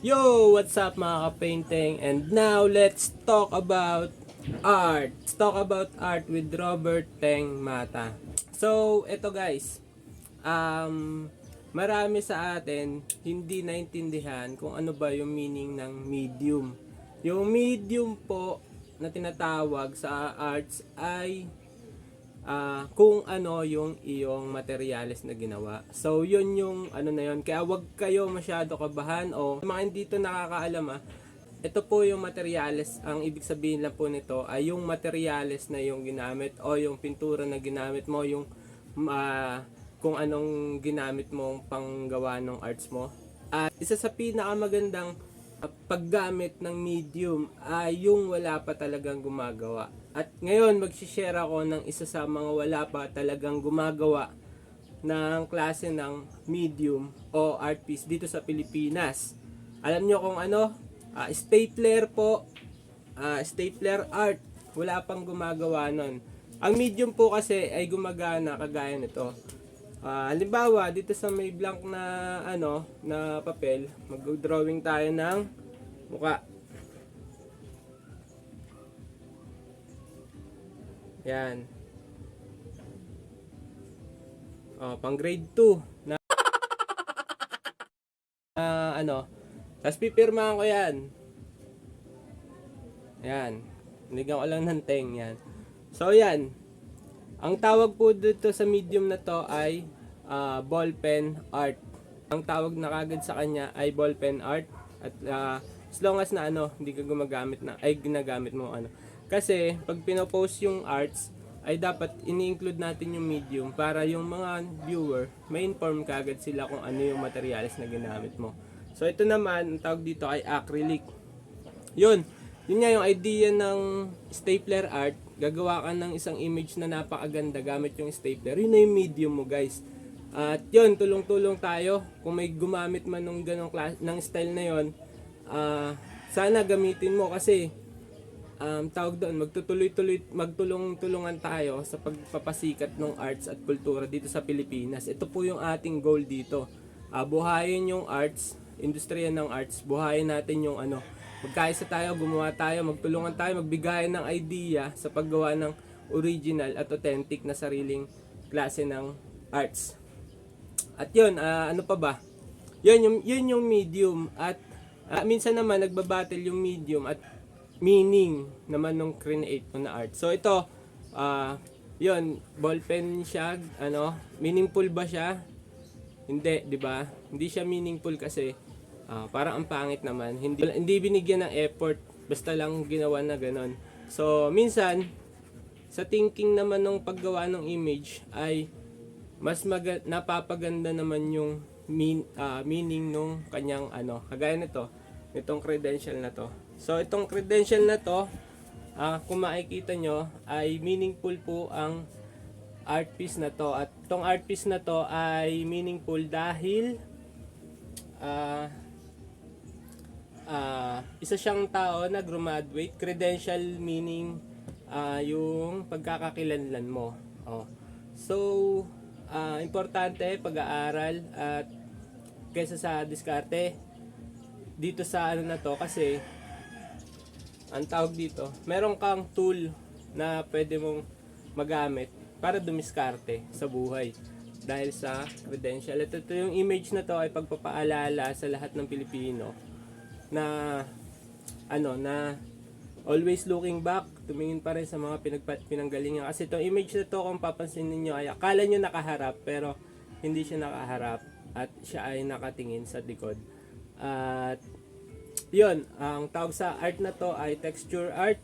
Yo! What's up mga ka-painting? And now, let's talk about art. Let's talk about art with Robert Teng Mata. So, ito guys. Um, marami sa atin hindi naintindihan kung ano ba yung meaning ng medium. Yung medium po na tinatawag sa arts ay ah, kung ano yung iyong materials na ginawa. So, yun yung ano na yun. Kaya wag kayo masyado kabahan o mga hindi dito nakakaalam ah. Ito po yung materials. Ang ibig sabihin lang po nito ay yung materials na yung ginamit o yung pintura na ginamit mo, yung ah, kung anong ginamit mong panggawa ng arts mo. At isa sa pinakamagandang uh, paggamit ng medium ay yung wala pa talagang gumagawa. At ngayon magsishare ako ng isa sa mga wala pa talagang gumagawa ng klase ng medium o art piece dito sa Pilipinas. Alam nyo kung ano? Ah, stapler po. Ah, stapler art. Wala pang gumagawa nun. Ang medium po kasi ay gumagana kagaya nito. Ah, halimbawa, dito sa may blank na ano, na papel, mag-drawing tayo ng muka. Yan. Oh, pang grade 2 na na ano. Tapos pipirmahan ko 'yan. Yan. Nigyan ko lang ng teng yan. So yan. Ang tawag po dito sa medium na to ay ah, ballpen art. Ang tawag na kagad sa kanya ay ballpen art at ah, as long as na ano, hindi ka gumagamit na ay ginagamit mo ano. Kasi pag pinopost yung arts ay dapat ini-include natin yung medium para yung mga viewer may inform kagad sila kung ano yung materials na ginamit mo. So ito naman, ang tawag dito ay acrylic. Yun, yun nga yung idea ng stapler art. Gagawa ka ng isang image na napakaganda gamit yung stapler. Yun na yung medium mo guys. At yun, tulong-tulong tayo. Kung may gumamit man ng ganong klas- ng style na yun, ah, sana gamitin mo kasi um, tawag doon, magtutuloy-tuloy, magtulong-tulungan tayo sa pagpapasikat ng arts at kultura dito sa Pilipinas. Ito po yung ating goal dito. Ah, buhayin yung arts, industriya ng arts, buhayin natin yung ano, magkaisa tayo, gumawa tayo, magtulungan tayo, magbigay ng idea sa paggawa ng original at authentic na sariling klase ng arts. At yun, ah, ano pa ba? Yun yung, yun yung medium at ah, minsan naman nagbabattle yung medium at meaning naman nung create mo na art. So ito, ah, yun, ballpen siya, ano, meaningful ba siya? Hindi, 'di ba? Hindi siya meaningful kasi ah, parang ang pangit naman. Hindi hindi binigyan ng effort, basta lang ginawa na ganon. So minsan sa thinking naman ng paggawa ng image ay mas maga- napapaganda naman yung mean, ah, meaning nung kanyang ano, kagaya nito, itong credential na to. So itong credential na to, ah, kung makikita nyo, ay meaningful po ang art piece na to. At itong art piece na to ay meaningful dahil ah, ah, isa siyang tao na graduate. Credential meaning ah, yung pagkakakilanlan mo. Oh. So, ah, importante pag-aaral at kaysa sa diskarte dito sa ano na to kasi ang tawag dito, meron kang tool na pwede mong magamit para dumiskarte sa buhay dahil sa credential. Ito, ito yung image na to ay pagpapaalala sa lahat ng Pilipino na ano na always looking back, tumingin pa rin sa mga pinagpa- pinanggalingan. Kasi itong image na to kung papansin ninyo ay akala nyo nakaharap pero hindi siya nakaharap at siya ay nakatingin sa likod. At yun, ang tawag sa art na to ay texture art,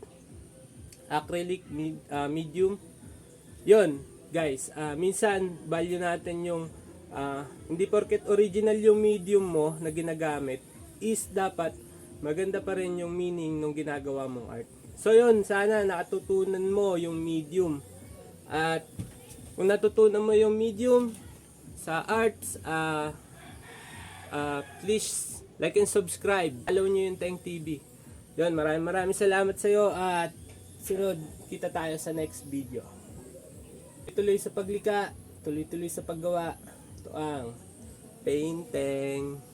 acrylic med- ah, medium. Yun, guys, ah, minsan value natin yung ah, hindi porket original yung medium mo na ginagamit is dapat maganda pa rin yung meaning ng ginagawa mong art. So yun, sana nakatutunan mo yung medium. At kung natutunan mo yung medium sa arts, ah ah, please like and subscribe. Follow nyo yung Teng TV. Yun, maraming maraming salamat sa iyo at sunod kita tayo sa next video. Tuloy sa paglika, tuloy-tuloy sa paggawa. Ito ang painting.